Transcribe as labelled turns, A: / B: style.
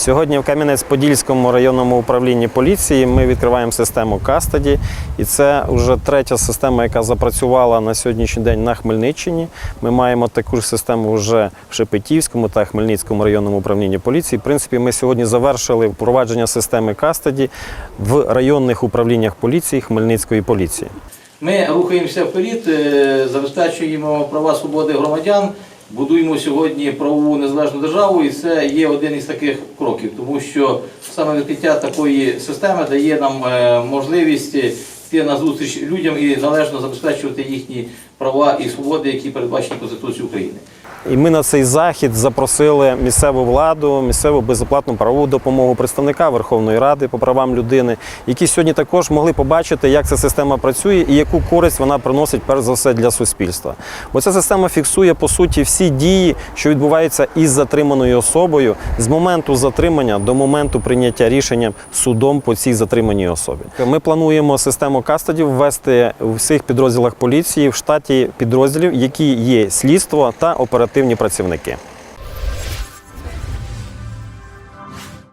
A: Сьогодні в Кам'янець-Подільському районному управлінні поліції ми відкриваємо систему Кастаді, і це вже третя система, яка запрацювала на сьогоднішній день на Хмельниччині. Ми маємо таку ж систему вже в Шепетівському та Хмельницькому районному управлінні поліції. В принципі, ми сьогодні завершили впровадження системи Кастаді в районних управліннях поліції Хмельницької поліції.
B: Ми рухаємося вперед, е, забезпечуємо права свободи громадян, будуємо сьогодні правову незалежну державу, і це є один із таких кроків, тому що саме відкриття такої системи дає нам е, можливість йти на зустріч людям і належно забезпечувати їхні права і свободи, які передбачені Конституцією України.
A: І ми на цей захід запросили місцеву владу, місцеву безоплатну правову допомогу представника Верховної Ради по правам людини, які сьогодні також могли побачити, як ця система працює і яку користь вона приносить перш за все для суспільства. Бо ця система фіксує по суті всі дії, що відбуваються із затриманою особою з моменту затримання до моменту прийняття рішення судом по цій затриманій особі. Ми плануємо систему кастодів ввести в всіх підрозділах поліції в штаті підрозділів, які є слідство та оперативні працівники.